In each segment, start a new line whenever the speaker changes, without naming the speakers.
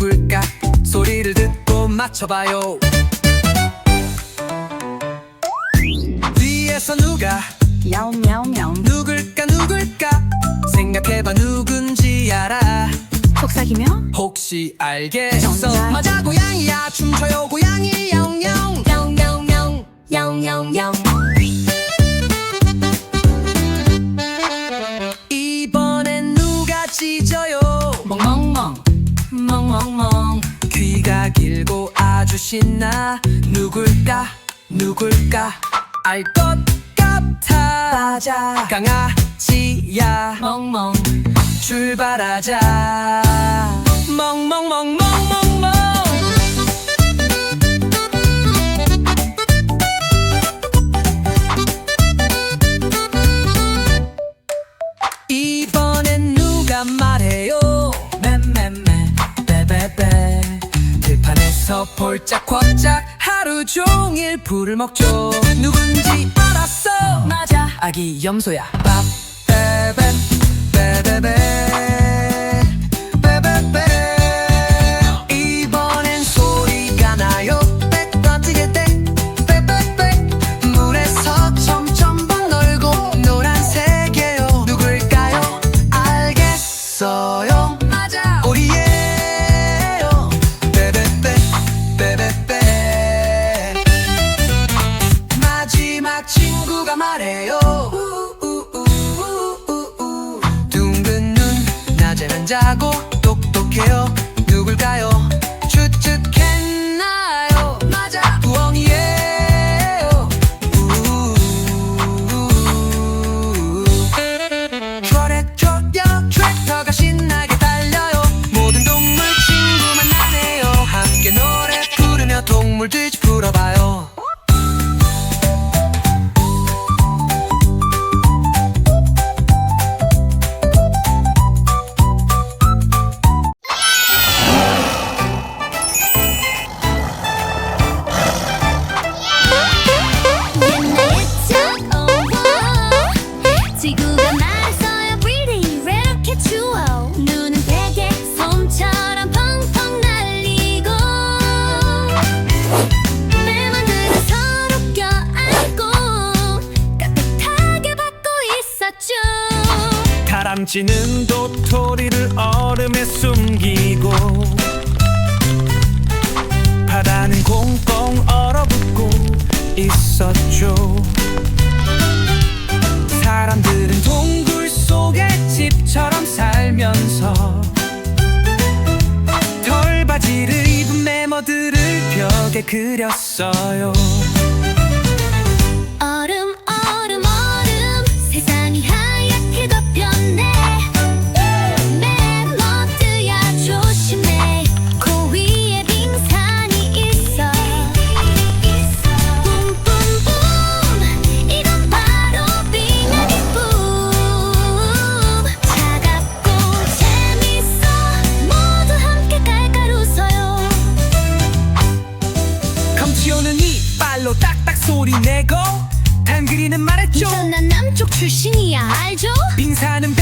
누굴까? 소리를 듣고 맞춰봐요. 뒤에서 누가 야옹야옹야옹. 누굴까 누굴까? 생각해봐 누군지 알아?
속삭이며?
혹시 알겠어? 맞아 고양이야. 춤춰요 고양이. 야옹야옹
야옹야옹야옹 야옹야옹야옹
아주 신나 누굴까 누굴까? 알 것 같아 맞아 강아지야.
멍멍.
출발하자. 멍멍멍멍멍멍 불을 먹죠. 누군지 알았어.
맞아.
아기 염소야. 밥 빼빼 빼빼빼 친구가 말해요. 둥근 눈 낮에는 자고 똑똑해요 누굴까요 다람쥐는 도토리를 얼음에 숨기고 바다는 꽁꽁 얼어붙고 있었죠. 사람들은 동굴 속의 집처럼 살면서 털바지를 입은 메모들을 벽에 그렸어요 내고 단 그리는 말했죠 전난
남쪽 출신이야 알죠?
빙사는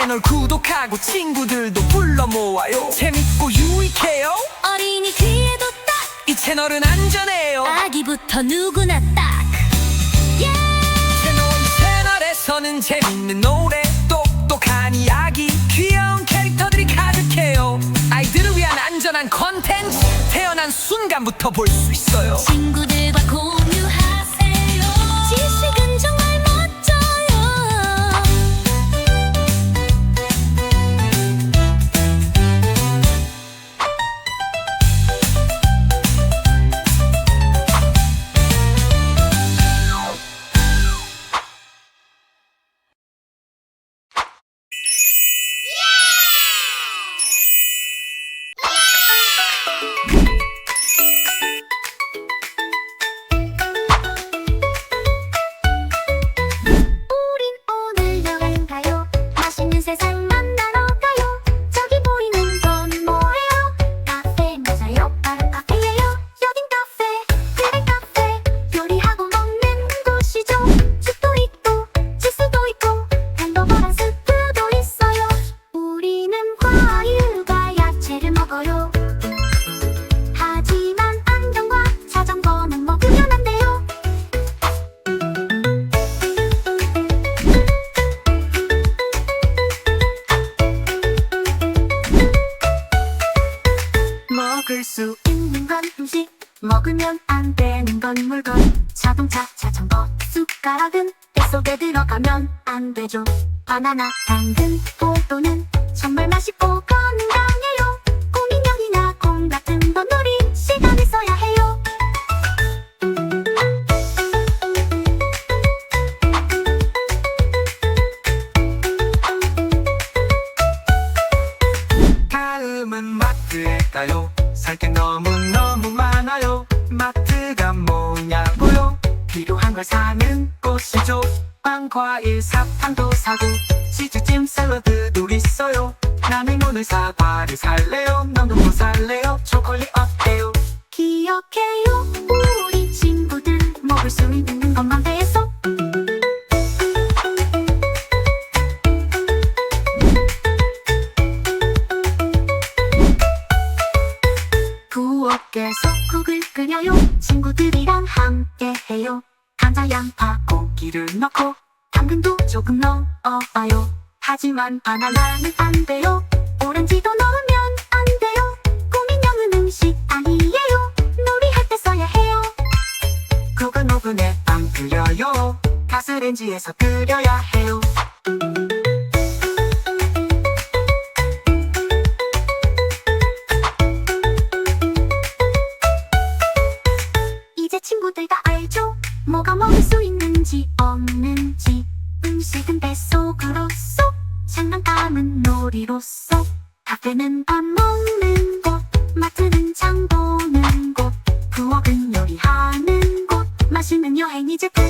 채널 구독하고 친구들도 불러 모아요. 재밌고 유익해요.
어린이 귀에도 딱
이 채널은 안전해요.
아기부터 누구나 딱. 예!
채널 채널에서는 재밌는 노래 똑똑한 이야기 귀여운 캐릭터들이 가득해요. 아이들을 위한 안전한 컨텐츠 태어난 순간 훑어볼 수 있어요.
친구들과 공
수 있는 건 음식 먹으면 안 되는 건 물건. 자동차 자전거 숟가락은 뱃 속에 들어가면 안 되죠. 바나나 당근 포도는 정말 맛있고 건강해요. 곰인형이나 곰 같은 건 우리 시간을 써야 해요. 다음은 마트에 가요 살 게 너무너무 많아요. 마트가 뭐냐고요? 필요한 걸 사는 곳이죠 빵, 과일, 사탕도 사고 치즈찜, 샐러드도 있어요. 나는 오늘 사과를 살래요. 너는 뭐 살래요? 초콜릿 부엌에서 국을 끓여요 친구들이랑 함께 해요 감자 양파 고기를 넣고 당근도 조금 넣어봐요. 하지만 바나나는 안 돼요. 오렌지도 넣으면 안 돼요. 꼬민형은 음식 아니에요. 놀이할 때 써야 해요. 그건 오븐에 안 끓여요. 가스레인지에서 끓여야 해요 다 알죠? 뭐가 먹을 수 있는지 없는지. 음식은 뱃속으로써 장난감은 놀이로써 카페는 밥 먹는 곳 마트는 장 보는 곳 부엌은 요리하는 곳 맛있는 여행 이제 끝.